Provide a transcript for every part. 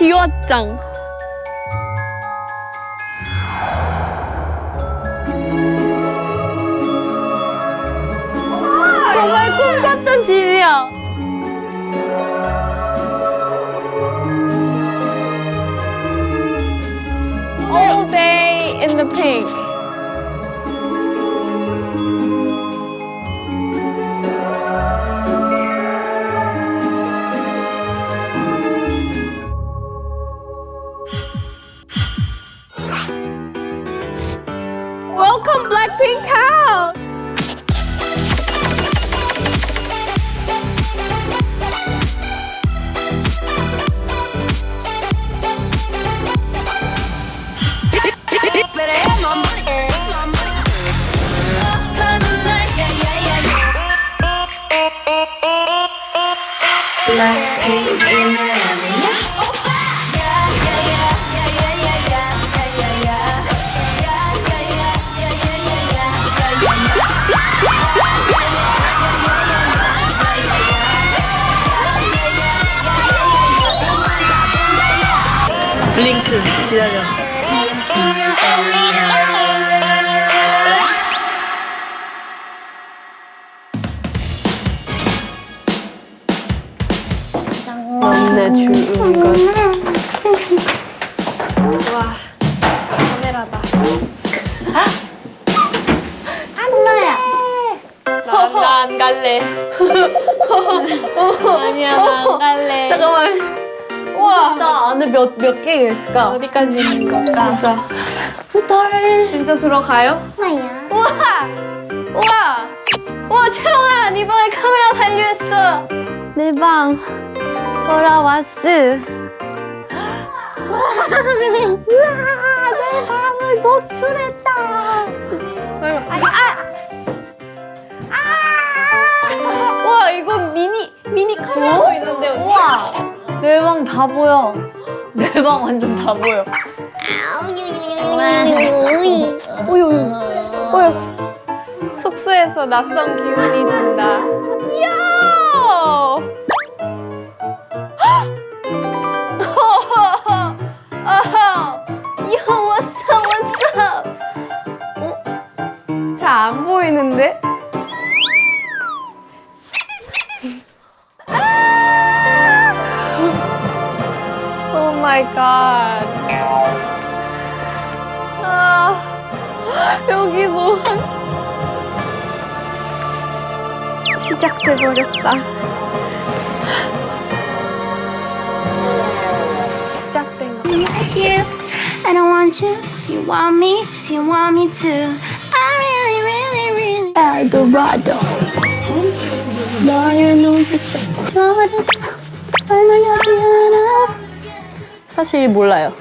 귀여웠짱. 정말 꿈 같던 집이야. All day in the pink. 블링크 기다려. 갈래. 아니야 나 안 갈래. 잠깐만. 우와. 나 안에 몇 몇개 있을까? 어디까지 있는 걸까? 진짜. 진짜 들어가요? 뭐야? 우와. 우와. 우와 채영아 네 방에 카메라 달려있어. 내 방 돌아왔어. 우와 내 방을 노출했다. 설마. 아. 아. 우와 이거 미니 미니 카메라도 있는데 언니. 우와 내 방 다 보여. 내 방 완전 다 보여. 숙소에서 낯선 기운이 든다. 이야. 마이 갓. 아, 여기도 시작돼 버렸다. 시작된 거. like you. I don't want you. Do you want me? Do you want me to? I really, really, really. Eldorado. 너의 눈빛에 저를 얼마나지 않아. 사실 몰라요.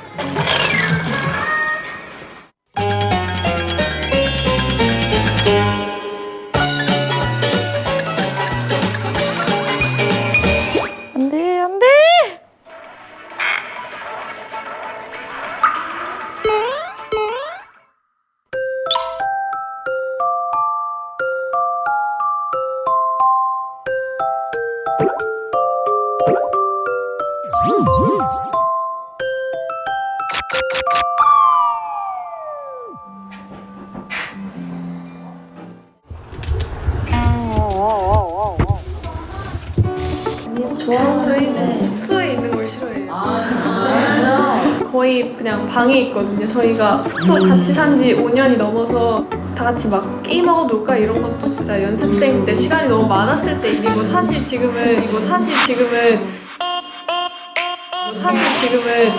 저희는 숙소에 있는 걸 싫어해요. 거의 그냥 방에 있거든요. 저희가 숙소 같이 산 지 5년이 넘어서 다 같이 막 게임하고 놀까 이런 것도 진짜 연습생 때 시간이 너무 많았을 때 일이고 사실 지금은 이거 사실 지금은 사실 지금은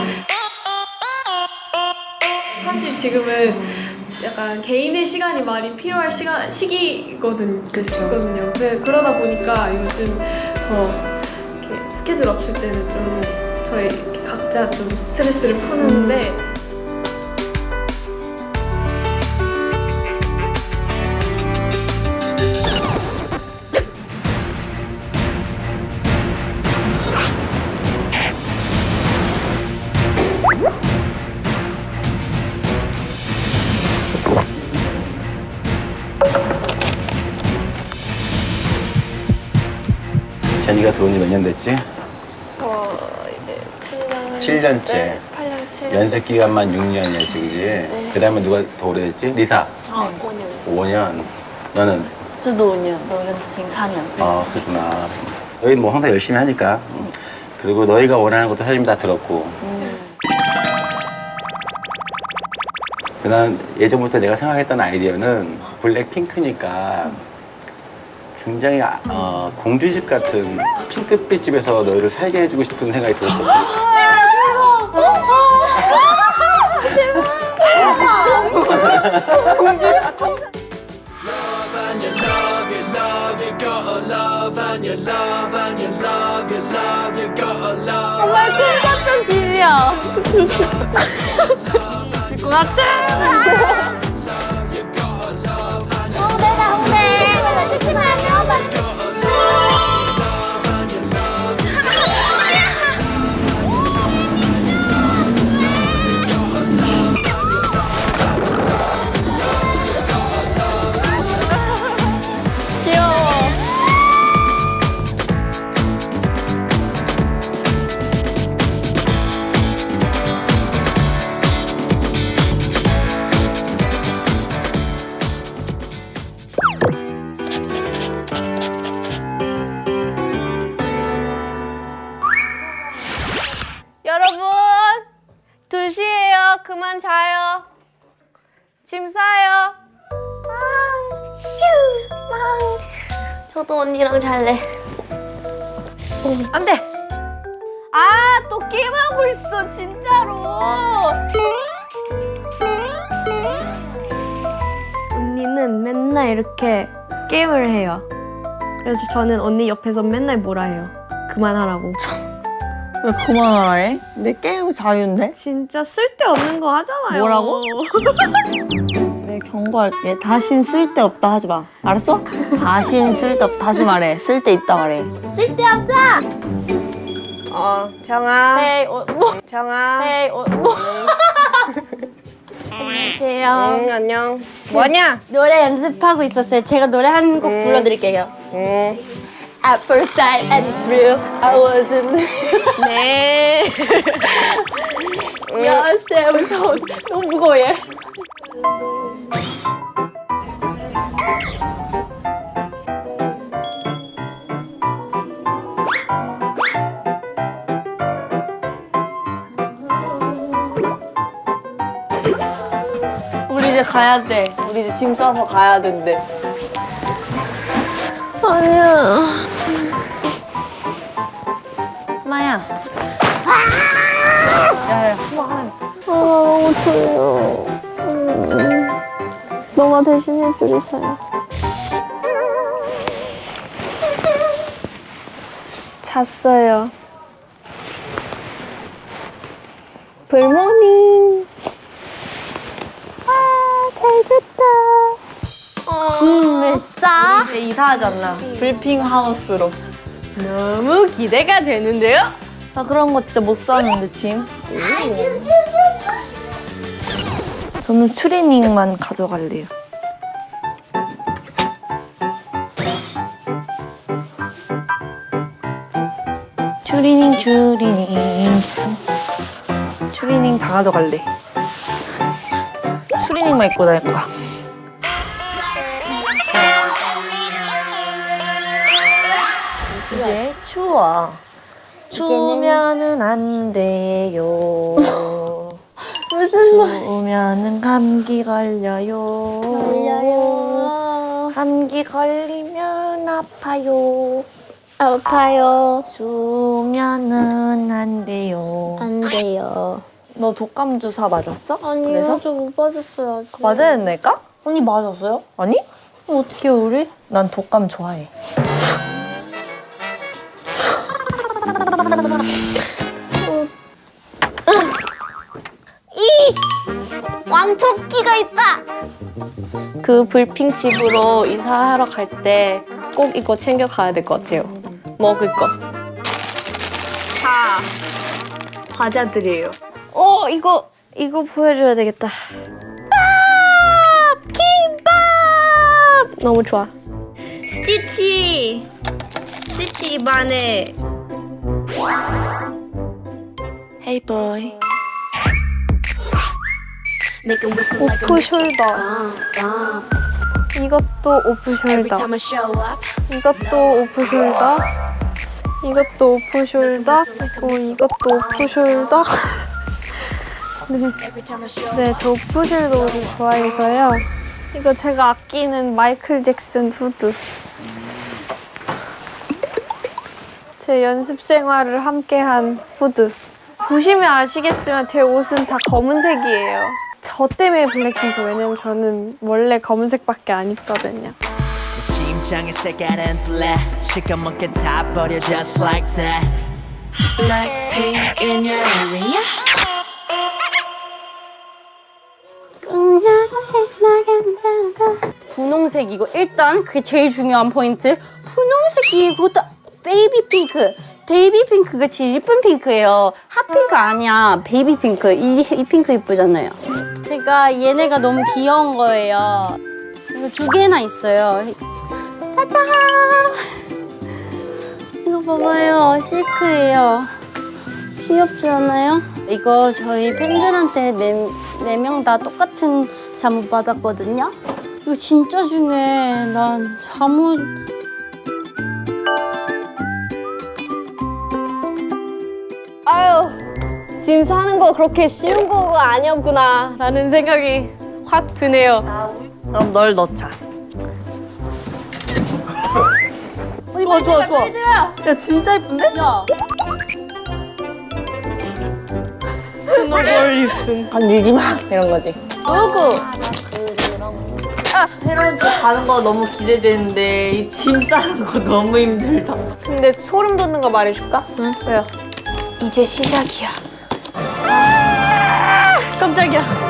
사실 지금은 약간 개인의 시간이 많이 필요할 시간 시기거든. 그래 그러다 보니까 요즘 더 스케줄 없을 때는 좀 저희 각자 좀 스트레스를 푸는데 제니가 들어온 지 몇 년 됐지? 저 이제 7년 7년째. 8년 7년. 연습 기간만 6년이었지, 그지? 그 다음에 누가 더 오래됐지? 리사. 저 5년. 5년. 너는? 저도 5년. 연습생 4년. 어, 그렇구나. 너희 뭐 항상 열심히 하니까. 그리고 너희가 원하는 것도 사실 다 들었고. 그난 예전부터 내가 생각했던 아이디어는 블랙핑크니까 굉장히 아- 어, 공주집 같은 핑크빛 집에서 너희를 살게 해주고 싶은 생각이 들었었어. 정말 똑같은 집이야. 홍대다 저도 언니랑 잘래. 안 돼! 아, 또 게임하고 있어, 진짜로. 언니는 맨날 이렇게 게임을 해요. 그래서 저는 언니 옆에서 맨날 뭐라 해요. 그만하라고. 왜 그만하라 해? 내 게임 자유인데? 진짜 쓸데없는 거 하잖아요. 뭐라고? 내 경고할게. 다신 쓸데없다 하지 마. 알았어? 다신 쓸데없다. 다시 말해. 쓸데있다 말해. 쓸데없어. 어, 정아. 에이, 어, 뭐? 정아. 에이, 어, 뭐? 안녕하세요. 응, 안녕. 뭐냐? 노래 연습하고 있었어요. 제가 노래 한 곡 불러드릴게요. 응. At first sight and it's real, I wasn't. 네. 야, 쌤, 무서워. 너무 무거워 얘. 이제 가야 돼. 우리 이제 짐 싸서 가야 된대. 아니야. 하나야. 야, 야, 그만. 아, 너무 졸려. 음. 너가 대신 해 주리사야. 잤어요. 불모닝. 이제 이사하지 않나? 불핑 하우스로. 너무 기대가 되는데요? 나 그런 거 진짜 못 사는데, 짐. 저는 추리닝만 가져갈래요. 추리닝, 추리닝. 추리닝 다 가져갈래. 추리닝만 입고 다닐 거야. 추워. 추우면은 안 돼요. 추우면은 감기 걸려요. 걸려요. 감기 걸리면 아파요. 아파요. 추우면은 안 돼요. 안 돼요. 너 독감 주사 맞았어? 아니요, 그래서 저못 맞았어요. 아직. 맞아야 될까? 언니 맞았어요? 아니? 어떻게 우리? 난 독감 좋아해. 왕토끼가 있다. 그 불핑 집으로 이사하러 갈 때 꼭 이거 챙겨 가야 될 것 같아요. 먹을 거. 다 과자들이에요. 어 이거 이거 보여줘야 되겠다. 밥! 김밥! 너무 좋아. 스티치 스티치 입안에 Hey boy. 오프 ሾulder. 이것도 오프 숄더. 이것도 오프 숄더. 이것도 오프 숄더. 그리고 이것도 오프 숄더. Every time I show 네, 저 오프 숄더 옷을 좋아해서요. 이거 제가 아끼는 마이클 잭슨 후드. 제 연습 생활을 함께한 후드. 보시면 아시겠지만 제 옷은 다 검은색이에요. 저 때문에 블랙핑크 왜냐면 저는 원래 검은색밖에 안 입거든요. 심장의 색깔은 black 시커멓게 다 버려 just like that Black pink in your area. 분홍색이고 일단 그게 제일 중요한 포인트 분홍색이 그것도 베이비 핑크. 베이비 핑크가 제일 예쁜 핑크예요. 핫핑크 아니야. 베이비 핑크. 이, 이 핑크 예쁘잖아요. 제가 얘네가 너무 귀여운 거예요. 이거 두 개나 있어요. 따다 이거 봐봐요. 실크예요. 귀엽지 않아요? 이거 저희 팬들한테 네 명 다 똑같은 잠옷 받았거든요. 이거 진짜 중요해. 난 잠옷 지금 사는 거 그렇게 쉬운 거가 아니었구나 라는 생각이 확 드네요. 그럼 널 넣자. 좋아 좋아 좋아. 야 진짜 예쁜데? 야, 스노볼 입슨. 건들지 마 이런 거지. 누구? 새로운 집 가는 거 너무 기대되는데 이 짐 싸는 거 너무 힘들다. 근데 소름 돋는 거 말해줄까? 응. 왜요? 이제 시작이야. 깜짝이야.